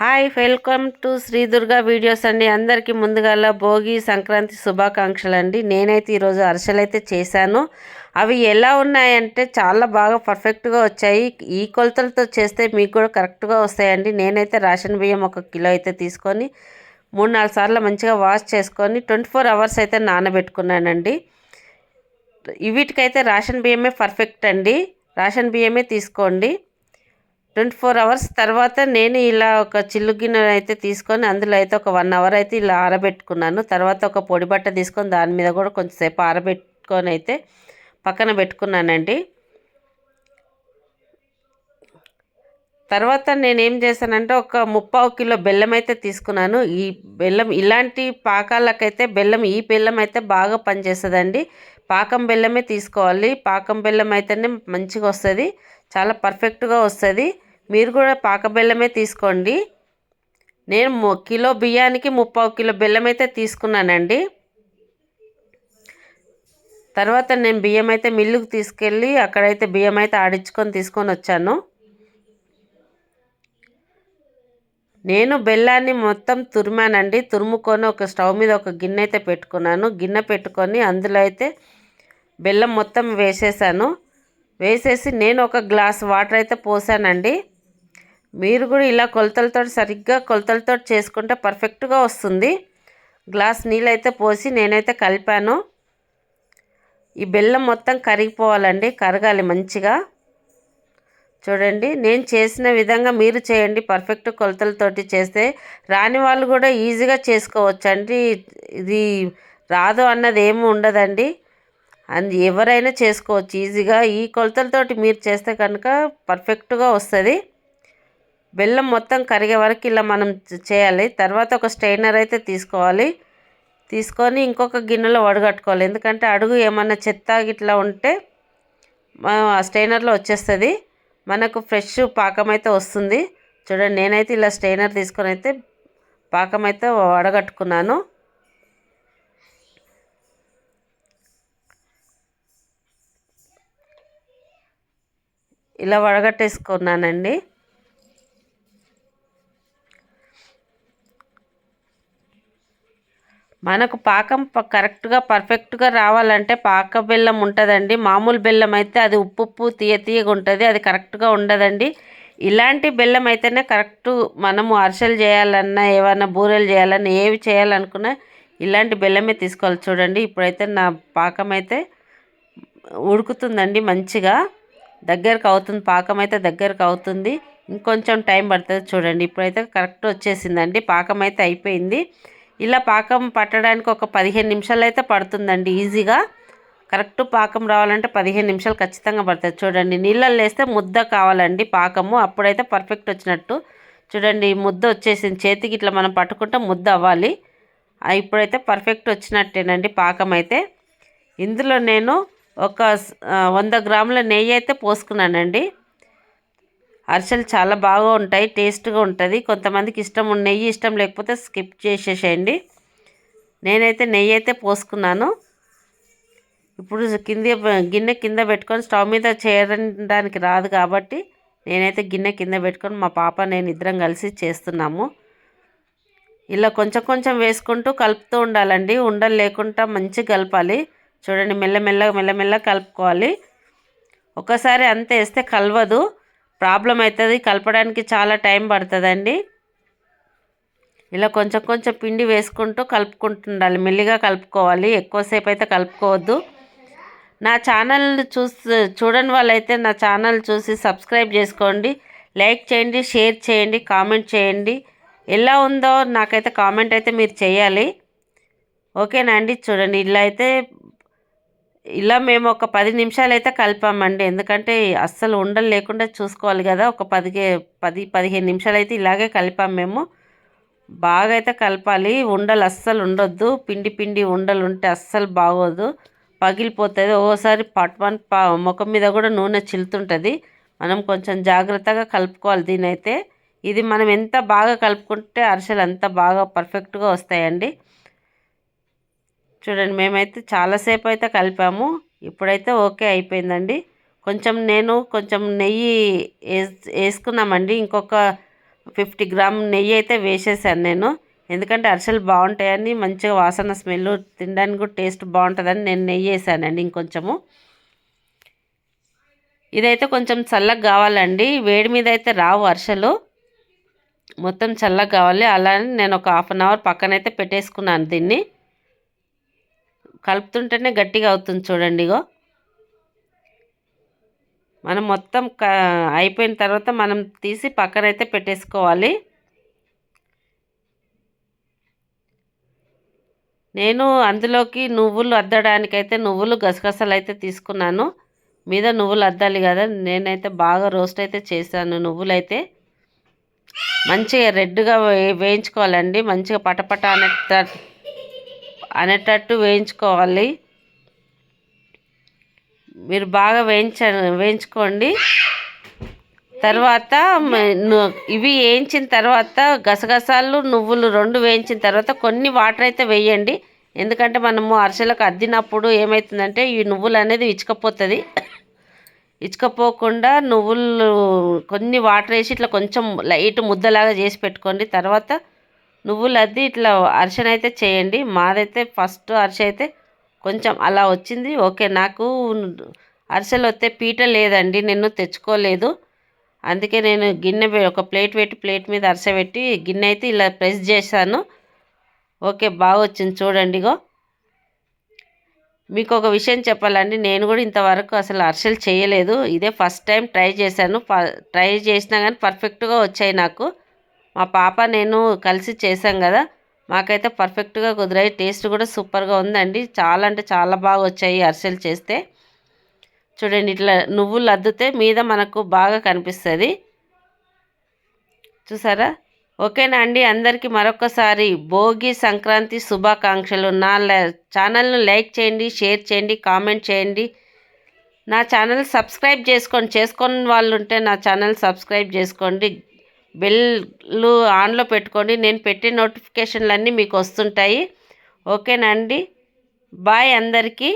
Hi welcome to Shri Durga videos అండి. అందరికీ ముందుగాల భోగి సంక్రాంతి శుభాకాంక్షలు అండి నేనైతే ఈరోజు అరిసెలు అయితే చేశాను. అవి ఎలా ఉన్నాయంటే చాలా బాగా పర్ఫెక్ట్గా వచ్చాయి. ఈ కొలతలతో చేస్తే మీకు కూడా కరెక్ట్గా వస్తాయండి. నేనైతే రేషన్ బియ్యం ఒక కిలో అయితే తీసుకొని మూడు నాలుగు సార్లు మంచిగా వాష్ చేసుకొని ట్వంటీ ఫోర్ అవర్స్ అయితే నానబెట్టుకున్నానండి. వీటికైతే రేషన్ బియ్యమే పర్ఫెక్ట్ అండి. రేషన్ బియ్యమే తీసుకోండి. ట్వంటీ ఫోర్ అవర్స్ తర్వాత నేను ఇలా ఒక చిల్లు గిన్నె అయితే తీసుకొని అందులో అయితే ఒక వన్ అవర్ అయితే ఇలా ఆరబెట్టుకున్నాను. తర్వాత ఒక పొడి బట్ట తీసుకొని దాని మీద కూడా కొంచెంసేపు ఆరబెట్టుకొని అయితే పక్కన పెట్టుకున్నానండి. తర్వాత నేను ఏం చేశానంటే ఒక ముప్పావు కిలో బెల్లం అయితే తీసుకున్నాను. ఈ బెల్లం ఇలాంటి పాకాలకైతే బెల్లం ఈ బెల్లం అయితే బాగా పనిచేస్తుందండి. పాకం బెల్లమే తీసుకోవాలి. పాకం బెల్లం అయితేనే మంచిగా వస్తుంది. చాలా పర్ఫెక్ట్గా వస్తుంది. మీరు కూడా పాక బెల్లమే తీసుకోండి. నేను కిలో బియ్యానికి ముప్పావు కిలో బెల్లం అయితే తీసుకున్నానండి. తర్వాత నేను బియ్యం అయితే మిల్లుకు తీసుకెళ్ళి అక్కడైతే బియ్యం అయితే ఆడించుకొని తీసుకొని వచ్చాను. నేను బెల్లాన్ని మొత్తం తురిమానండి. తురుముకొని ఒక స్టవ్ మీద ఒక గిన్నె అయితే పెట్టుకున్నాను. గిన్నె పెట్టుకొని అందులో అయితే బెల్లం మొత్తం వేసేసాను. వేసేసి నేను ఒక గ్లాస్ వాటర్ అయితే పోసానండి. మీరు కూడా ఇలా కొలతలతో సరిగ్గా కొలతలతో చేసుకుంటే పర్ఫెక్ట్గా వస్తుంది. గ్లాస్ నీళ్ళు అయితే పోసి నేనైతే కలిపాను. ఈ బెల్లం మొత్తం కరిగిపోవాలండి కరగాలి మంచిగా. చూడండి నేను చేసిన విధంగా మీరు చేయండి పర్ఫెక్ట్ కొలతలతోటి చేస్తే రాని వాళ్ళు కూడా ఈజీగా చేసుకోవచ్చండి. ఇది రాదు అన్నది ఏమి ఉండదండి. అండ్ ఎవరైనా చేసుకోవచ్చు. ఈజీగా ఈ కొలతలతోటి మీరు చేస్తే కనుక పర్ఫెక్ట్గా వస్తుంది. బెల్లం మొత్తం కరిగే వరకు ఇలా మనం చేయాలి. తర్వాత ఒక స్ట్రైనర్ అయితే తీసుకోవాలి. తీసుకొని ఇంకొక గిన్నెలో వడగట్టుకోవాలి. ఎందుకంటే అడుగు ఏమన్నా చెత్త గిట్లా ఉంటే ఆ స్ట్రైనర్లో వచ్చేస్తుంది. మనకు ఫ్రెష్ పాకం అయితే వస్తుంది. చూడండి నేనైతే ఇలా స్ట్రైనర్ తీసుకొని అయితే పాకం అయితే వడగట్టుకున్నాను. ఇలా వడగట్టేసుకున్నానండి. మనకు పాకం కరెక్ట్గా పర్ఫెక్ట్గా రావాలంటే పాక బెల్లం ఉంటుందండి. మామూలు బెల్లం అయితే అది ఉప్పు ఉప్పు తీయ తీయగా ఉంటుంది. అది కరెక్ట్గా ఉండదండి. ఇలాంటి బెల్లం అయితేనే కరెక్ట్ మనము అరిసెలు చేయాలన్నా ఏమన్నా బూరెలు చేయాలన్నా ఏవి చేయాలనుకున్నా ఇలాంటి బెల్లమే తీసుకోవాలి. చూడండి ఇప్పుడైతే నా పాకం అయితే ఉడుకుతుందండి మంచిగా. దగ్గరకు అవుతుంది పాకం అయితే దగ్గరకు అవుతుంది ఇంకొంచెం టైం పడుతుంది చూడండి. ఇప్పుడైతే కరెక్ట్ వచ్చేసిందండి. పాకం అయితే అయిపోయింది. ఇలా పాకం పట్టడానికి ఒక పదిహేను నిమిషాలు అయితే పడుతుందండి ఈజీగా. కరెక్ట్ పాకం రావాలంటే పదిహేను నిమిషాలు ఖచ్చితంగా పడుతుంది. చూడండి నీళ్ళల్లో వేస్తే ముద్ద కావాలండి పాకము. అప్పుడైతే పర్ఫెక్ట్ వచ్చినట్టు. చూడండి ముద్ద వచ్చేసింది. చేతికి ఇట్లా మనం పట్టుకుంటే ముద్ద అవ్వాలి. ఇప్పుడైతే పర్ఫెక్ట్ వచ్చినట్టేనండి పాకం అయితే ఇందులో నేను ఒక వంద గ్రాముల నెయ్యి అయితే పోసుకున్నానండి. అరిసెలు చాలా బాగా ఉంటాయి టేస్ట్గా ఉంటుంది. కొంతమందికి ఇష్టం నెయ్యి ఇష్టం లేకపోతే స్కిప్ చేసేసేయండి. నేనైతే నెయ్యి అయితే పోసుకున్నాను. ఇప్పుడు కింద గిన్నె కింద పెట్టుకొని స్టవ్ మీద చేయడానికి రాదు కాబట్టి నేనైతే గిన్నె కింద పెట్టుకొని మా పాప నేను ఇద్దరం కలిసి చేస్తున్నాము. ఇలా కొంచెం కొంచెం వేసుకుంటూ కలుపుతూ ఉండాలండి. ఉండలు లేకుండా మంచిగా కలపాలి. చూడండి మెల్లమెల్లగా మెల్లమెల్లగా కలుపుకోవాలి. ఒకసారి అంత వేస్తే కలవదు. ప్రాబ్లం అవుతుంది కలపడానికి చాలా టైం పడుతుందండి. ఇలా కొంచెం కొంచెం పిండి వేసుకుంటూ కలుపుకుంటుండాలి. మెల్లిగా కలుపుకోవాలి. ఎక్కువసేపు అయితే కలుపుకోవద్దు. నా ఛానల్ చూసి చూడని వాళ్ళైతే నా ఛానల్ చూసి సబ్స్క్రైబ్ చేసుకోండి. లైక్ చేయండి షేర్ చేయండి కామెంట్ చేయండి. ఎలా ఉందో నాకైతే కామెంట్ అయితే మీరు చేయాలి. ఓకేనా అండి? చూడండి ఇలా అయితే ఇలా మేము ఒక పది నిమిషాలు అయితే కలిపామండి. ఎందుకంటే అస్సలు ఉండలు లేకుండా చూసుకోవాలి కదా. ఒక పదిహే పది పదిహేను నిమిషాలు అయితే ఇలాగే కలిపాం మేము. బాగా అయితే కలపాలి. ఉండలు అస్సలు ఉండొద్దు. పిండి పిండి ఉండలు ఉంటే అస్సలు బాగోదు. పగిలిపోతుంది. ఓసారి పట్వన్ పా ముఖం మీద కూడా నూనె చిల్లుతుంటుంది. మనం కొంచెం జాగ్రత్తగా కలుపుకోవాలి దీనైతే. ఇది మనం ఎంత బాగా కలుపుకుంటే అరిసెలు అంత బాగా పర్ఫెక్ట్గా వస్తాయండి. చూడండి మేమైతే చాలాసేపు అయితే కలిపాము. ఇప్పుడైతే ఓకే అయిపోయిందండి. కొంచెం నేను కొంచెం నెయ్యి వేసుకున్నామండి. ఇంకొక ఫిఫ్టీ గ్రామ్ నెయ్యి అయితే వేసేసాను నేను. ఎందుకంటే అరిసెలు బాగుంటాయని మంచిగా వాసన స్మెల్ తినడానికి కూడా టేస్ట్ బాగుంటుందని నేను నెయ్యి వేసానండి ఇంకొంచెము. ఇదైతే కొంచెం చల్లగా కావాలండి. వేడి మీద అయితే రావు అరిసెలు. మొత్తం చల్లగా కావాలి. అలానే నేను ఒక హాఫ్ అన్ అవర్ పక్కనైతే పెట్టేసుకున్నాను దీన్ని. కలుపుతుంటేనే గట్టిగా అవుతుంది చూడండి ఇగో. మనం మొత్తం క అయిపోయిన తర్వాత మనం తీసి పక్కనైతే పెట్టేసుకోవాలి. నేను అందులోకి నువ్వులు అద్దడానికైతే నువ్వులు గసగసాలు అయితే తీసుకున్నాను. మీద నువ్వులు అద్దాలి కదా నేనైతే బాగా రోస్ట్ అయితే చేశాను నువ్వులైతే. మంచిగా రెడ్గా వేయించుకోవాలండి మంచిగా పటపట అనే అనేటట్టు వేయించుకోవాలి. మీరు బాగా వేయించ వేయించుకోండి. తర్వాత ఇవి వేయించిన తర్వాత గసగసాలు నువ్వులు రెండు వేయించిన తర్వాత కొన్ని వాటర్ అయితే వేయండి. ఎందుకంటే మనము అరిసెలకు అద్దినప్పుడు ఏమవుతుందంటే ఈ నువ్వులు అనేది ఇచ్చుకపోతుంది. ఇచ్చుకపోకుండా నువ్వులు కొన్ని వాటర్ వేసి ఇట్లా కొంచెం లైట్ ముద్దలాగా చేసి పెట్టుకోండి. తర్వాత నువ్వులు ఇట్లా అరిసెన అయితే చేయండి. మాదైతే ఫస్ట్ అరిసె అయితే కొంచెం అలా వచ్చింది. ఓకే నాకు అరిసెలు వస్తే పీట లేదండి. నేను తెచ్చుకోలేదు. అందుకే నేను గిన్నె ఒక ప్లేట్ పెట్టి ప్లేట్ మీద అరిసె పెట్టి గిన్నె అయితే ఇలా ప్రెస్ చేశాను. ఓకే బాగా వచ్చింది చూడండిగో మీకు ఒక విషయం చెప్పాలండి. నేను కూడా ఇంతవరకు అసలు అరిసెలు చేయలేదు. ఇదే ఫస్ట్ టైం ట్రై చేశాను. ట్రై చేసినా కానీ పర్ఫెక్ట్గా వచ్చాయి నాకు. మా పాప నేను కలిసి చేసాం కదా మాకైతే పర్ఫెక్ట్గా కుదిరాయి. టేస్ట్ కూడా సూపర్గా ఉందండి. చాలా అంటే చాలా బాగా వచ్చాయి అరిసెలు చేస్తే. చూడండి ఇట్లా నువ్వులు అద్దితే మీద మనకు బాగా కనిపిస్తుంది. చూసారా? ఓకేనా అండి? అందరికీ మరొకసారి భోగి సంక్రాంతి శుభాకాంక్షలు. నా ఛానల్ను లైక్ చేయండి షేర్ చేయండి కామెంట్ చేయండి. నా ఛానల్ సబ్స్క్రైబ్ చేసుకోండి చేసుకొని వాళ్ళు ఉంటే నా ఛానల్ సబ్స్క్రైబ్ చేసుకోండి. బెల్లు ఆన్లో పెట్టుకోండి. నేను పెట్టే నోటిఫికేషన్లు అన్నీ మీకు వస్తుంటాయి. ఓకేనా అండి? బాయ్ అందరికీ.